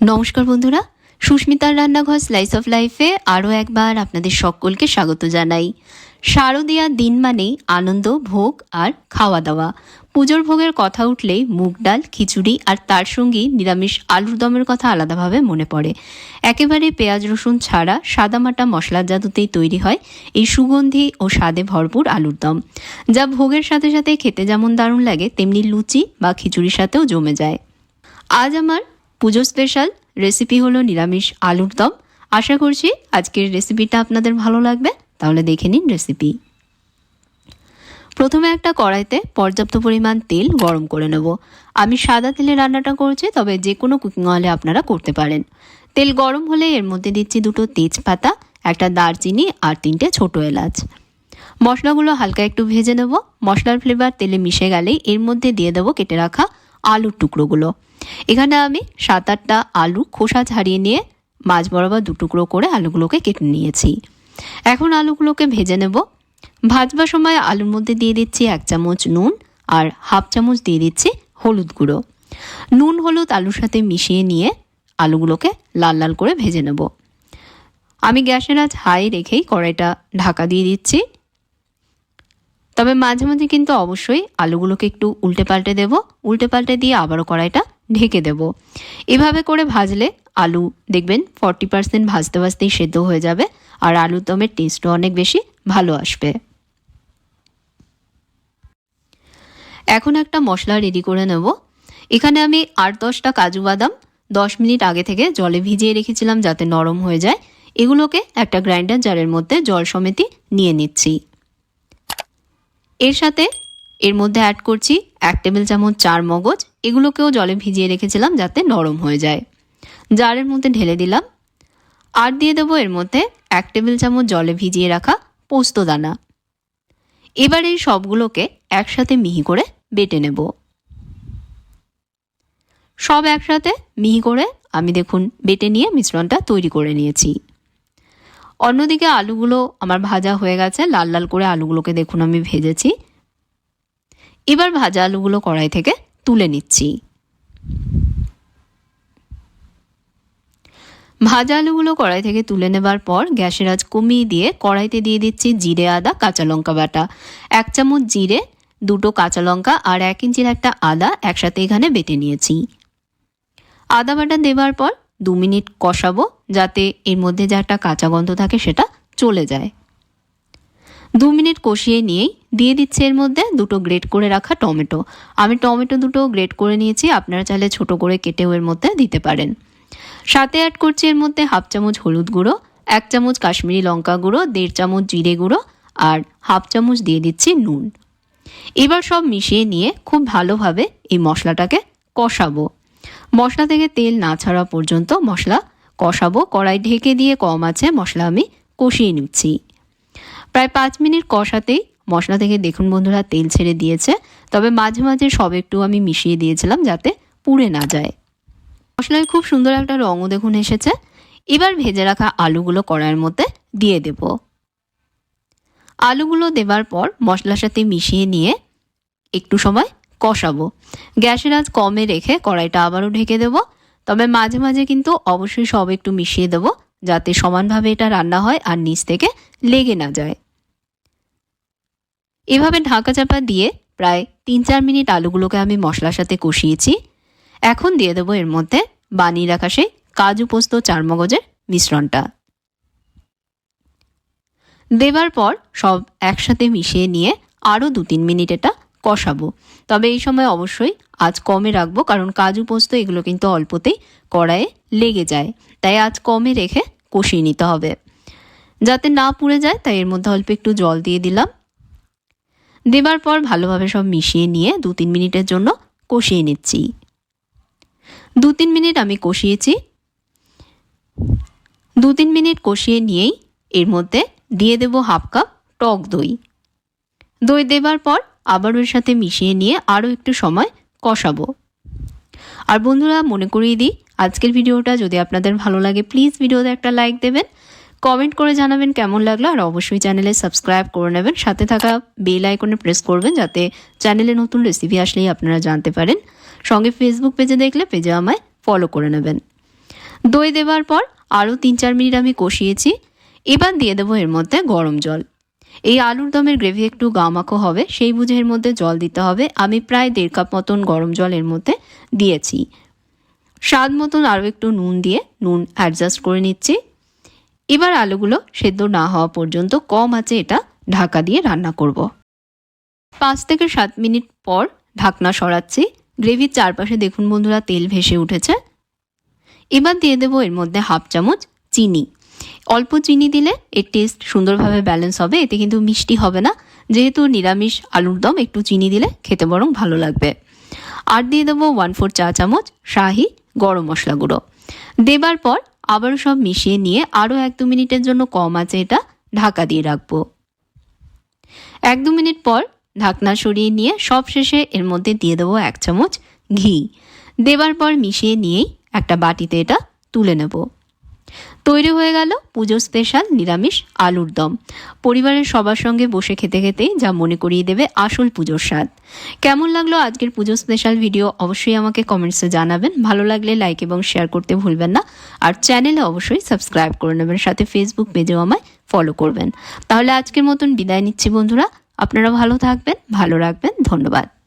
নমস্কার বন্ধুরা, সুস্মিতার রান্নাঘর স্লাইস অফ লাইফে আরও একবার আপনাদের সকলকে স্বাগত জানাই। শারদীয়ার দিন মানেই আনন্দ, ভোগ আর খাওয়া দাওয়া পুজোর ভোগের কথা উঠলেই মুগ ডাল, খিচুড়ি আর তার সঙ্গেই নিরামিষ আলুর দমের কথা আলাদাভাবে মনে পড়ে। একেবারে পেঁয়াজ রসুন ছাড়া সাদামাটা মশলার জাদুতেই তৈরি হয় এই সুগন্ধি ও স্বাদে ভরপুর আলুর দম। যা ভোগের সাথে সাথে খেতে যেমন দারুণ লাগে, তেমনি লুচি বা খিচুড়ির সাথেও জমে যায়। আজ আমার পুজো স্পেশাল রেসিপি হলো নিরামিষ আলুর দম। আশা করছি আজকের রেসিপিটা আপনাদের ভালো লাগবে, তাহলে দেখে নিন রেসিপি প্রথমে একটা কড়াইতে পর্যাপ্ত পরিমাণ তেল গরম করে নেব। আমি সাদা তেলে রান্নাটা করছি, তবে যে কোনো কুকিং অয়েলে আপনারা করতে পারেন। তেল গরম হলে এর মধ্যে দিচ্ছি দুটো তেজপাতা, একটা দারচিনি আর তিনটে ছোট এলাচ। মশলাগুলো হালকা একটু ভেজে নেব। মশলার ফ্লেভার তেলে মিশে গেলেই এর মধ্যে দিয়ে দেবো কেটে রাখা আলুর টুকরোগুলো। এখানে আমি সাত আটটা আলু খোসা ছাড়িয়ে নিয়ে মাছ বরাবর দু টুকরো করে আলুগুলোকে কেটে নিয়েছি। এখন আলুগুলোকে ভেজে নেব। ভাজবার সময় আলুর মধ্যে দিয়ে দিচ্ছি এক চামচ নুন আর হাফ চামচ দিয়ে দিচ্ছি হলুদ গুঁড়ো। নুন, হলুদ, আলুর সাথে মিশিয়ে নিয়ে আলুগুলোকে লাল লাল করে ভেজে নেব। আমি গ্যাসের আজ হাই রেখেই কড়াইটা ঢাকা দিয়ে দিচ্ছি। তবে মাঝে মাঝে কিন্তু অবশ্যই আলুগুলোকে একটু উল্টে পাল্টে দেবো। উল্টে পাল্টে দিয়ে আবারও কড়াইটা ঢেকে দেব। এভাবে করে ভাজলে আলু দেখবেন ফর্টি পার্সেন্ট ভাজতে ভাজতেই সেদ্ধ হয়ে যাবে আর আলুর দমের টেস্টও অনেক বেশি ভালো আসবে। এখন একটা মশলা রেডি করে নেব। এখানে আমি আট দশটা কাজু বাদাম দশ মিনিট আগে থেকে জলে ভিজিয়ে রেখেছিলাম যাতে নরম হয়ে যায়। এগুলোকে একটা গ্রাইন্ডার জারের মধ্যে জল সমেতি নিয়ে নিচ্ছি। এর সাথে এর মধ্যে অ্যাড করছি এক টেবিল চামচ চার মগজ, এগুলোকেও জলে ভিজিয়ে রেখেছিলাম যাতে নরম হয়ে যায়। জারের মধ্যে ঢেলে দিলাম। আর দিয়ে দেবো এর মধ্যে এক টেবিল চামচ জলে ভিজিয়ে রাখা পোস্ত দানা। এবার এই সবগুলোকে একসাথে মিহি করে বেটে নেব। সব একসাথে মিহি করে আমি দেখুন বেটে নিয়ে মিশ্রণটা তৈরি করে নিয়েছি। অন্যদিকে আলুগুলো আমার ভাজা হয়ে গেছে। লাল লাল করে আলুগুলোকে দেখুন, আমি ভেজেছি। এবার ভাজা আলুগুলো কড়াই থেকে তুলে নিচ্ছি। ভাজা আলুগুলো কড়াই থেকে তুলে নেবার পর গ্যাসের আজ কমিয়ে দিয়ে কড়াইতে দিয়ে দিচ্ছি জিরে, আদা, কাঁচা লঙ্কা বাটা। এক চামচ জিরে, দুটো কাঁচা লঙ্কা আর এক ইঞ্চির একটা আদা একসাথে এখানে বেটে নিয়েছি। আদা বাটা দেবার পর দু মিনিট কষাবো যাতে এর মধ্যে যা একটা কাঁচা গন্ধ থাকে সেটা চলে যায়। দু মিনিট কষিয়ে নিয়েই দিয়ে দিচ্ছে এর মধ্যে দুটো গ্রেট করে রাখা টমেটো। আমি টমেটো দুটো গ্রেট করে নিয়েছি, আপনারা চাইলে ছোট করে কেটেও এর মধ্যে দিতে পারেন। সাথে অ্যাড করছি এর মধ্যে হাফ চামচ হলুদ গুঁড়ো, এক চামচ কাশ্মীরি লঙ্কা গুঁড়ো, দেড় চামচ জিরে গুঁড়ো আর হাফ চামচ দিয়ে দিচ্ছি নুন। এবার সব মিশিয়ে নিয়ে খুব ভালোভাবে এই মশলাটাকে কষাবো। মশলা থেকে তেল না ছাড়া পর্যন্ত মশলা কষাবো। কড়াই ঢেকে দিয়ে কম আছে মশলা আমি কষিয়ে নিচ্ছি। প্রায় পাঁচ মিনিট কষাতেই মশলা থেকে দেখুন বন্ধুরা, তেল ছেড়ে দিয়েছে। তবে মাঝে মাঝে সব একটু আমি মিশিয়ে দিয়েছিলাম যাতে পুড়ে না যায়। মশলায় খুব সুন্দর একটা রঙও দেখুন এসেছে। এবার ভেজে রাখা আলুগুলো কড়াইয়ের মধ্যে দিয়ে দেব। আলুগুলো দেবার পর মশলার সাথে মিশিয়ে নিয়ে একটু সময় কষাবো। গ্যাসের আজ কমে রেখে কড়াইটা আবারও ঢেকে দেব। তবে মাঝে মাঝে কিন্তু অবশ্যই সব একটু মিশিয়ে দেব, যাতে সমানভাবে এটা রান্না হয় আর নিচ থেকে লেগে না যায়। এভাবে ঢাকা চাপা দিয়ে প্রায় তিন চার মিনিট আলুগুলোকে আমি মশলার সাথে কষিয়েছি। এখন দিয়ে দেবো এর মধ্যে বানিয়ে রাখা সেই কাজু পোস্ত চারমগজের মিশ্রণটা। দেবার পর সব একসাথে মিশিয়ে নিয়ে আরও দু তিন মিনিট এটা কষাবো। তবে এই সময় অবশ্যই আজ কমে রাখব, কারণ কাজু পোস্ত এগুলো কিন্তু অল্পতেই কড়াইয়ে লেগে যায়। তাই আজ কমে রেখে কষিয়ে নিতে হবে। যাতে না পুড়ে যায়, তাই এর মধ্যে অল্প একটু জল দিয়ে দিলাম। দেবার পর ভালোভাবে সব মিশিয়ে নিয়ে দু তিন মিনিটের জন্য কষিয়ে নিচ্ছি। দু তিন মিনিট আমি কষিয়েছি। দু তিন মিনিট কষিয়ে নিয়েই এর মধ্যে দিয়ে দেব হাফ কাপ টক দই। দই দেবার পর আবার ওর সাথে মিশিয়ে নিয়ে আরও একটু সময় কষাবো। আর বন্ধুরা, মনে করিয়ে দিই, আজকের ভিডিওটা যদি আপনাদের ভালো লাগে প্লিজ ভিডিওতে একটা লাইক দেবেন কমেন্ট করে জানাবেন কেমন লাগল, আর অবশ্যই চ্যানেলে সাবস্ক্রাইব করে নেবেন। সাথে থাকা বেল আইকনে প্রেস করবেন, যাতে চ্যানেলে নতুন রেসিপি আসলেই আপনারা জানতে পারেন। সঙ্গে ফেসবুক পেজে দেখলে পেজে আমায় ফলো করে নেবেন। দই দেওয়ার পর আরও তিন চার মিনিট আমি কষিয়েছি। এবার দিয়ে দেবো এর মধ্যে গরম জল। এই আলুর দমের গ্রেভি একটু গামাখো হবে, সেই বুঝে এর মধ্যে জল দিতে হবে। আমি প্রায় দেড় কাপ মতন গরম জল এর মধ্যে দিয়েছি। স্বাদ মতন আরও একটু নুন দিয়ে নুন অ্যাডজাস্ট করে নিচ্ছি। এবার আলুগুলো সেদ্ধ না হওয়া পর্যন্ত কম আছে এটা ঢাকা দিয়ে রান্না করব। পাঁচ থেকে সাত মিনিট পর ঢাকনা সরাচ্ছি। গ্রেভির চারপাশে দেখুন বন্ধুরা তেল ভেসে উঠেছে। এবার দিয়ে দেবো এর মধ্যে হাফ চামচ চিনি। অল্প চিনি দিলে এর টেস্ট সুন্দরভাবে ব্যালেন্স হবে, এতে কিন্তু মিষ্টি হবে না। যেহেতু নিরামিষ আলুর দম, একটু চিনি দিলে খেতে বরং ভালো লাগবে। আর দিয়ে দেবো ওয়ান ফোর চা চামচ শাহি গরম মশলা গুঁড়ো। দেবার পর আবারও সব মিশিয়ে নিয়ে আরও এক দু মিনিটের জন্য কম আছে এটা, ঢাকা দিয়ে রাখব। এক দু মিনিট পর ঢাকনা সরিয়ে নিয়ে সব শেষে এর মধ্যে দিয়ে দেবো এক চামচ ঘি। দেবার পর মিশিয়ে নিয়েই একটা বাটিতে এটা তুলে নেব। তৈরি হয়ে গেল পুজো স্পেশাল নিরামিষ আলুর দম। পরিবারের সবার সঙ্গে বসে খেতে খেতেই যা মনে করিয়ে দেবে আসল পুজোর স্বাদ। কেমন লাগল আজকের পুজো স্পেশাল ভিডিও অবশ্যই আমাকে কমেন্টসে জানাবেন। ভালো লাগলে লাইক এবং শেয়ার করতে ভুলবেন না। আর চ্যানেলে অবশ্যই সাবস্ক্রাইব করে নেবেন। সাথে ফেসবুক পেজেও আমায় ফলো করবেন। তাহলে আজকের মতন বিদায় নিচ্ছি বন্ধুরা। আপনারা ভালো থাকবেন, ভালো রাখবেন। ধন্যবাদ।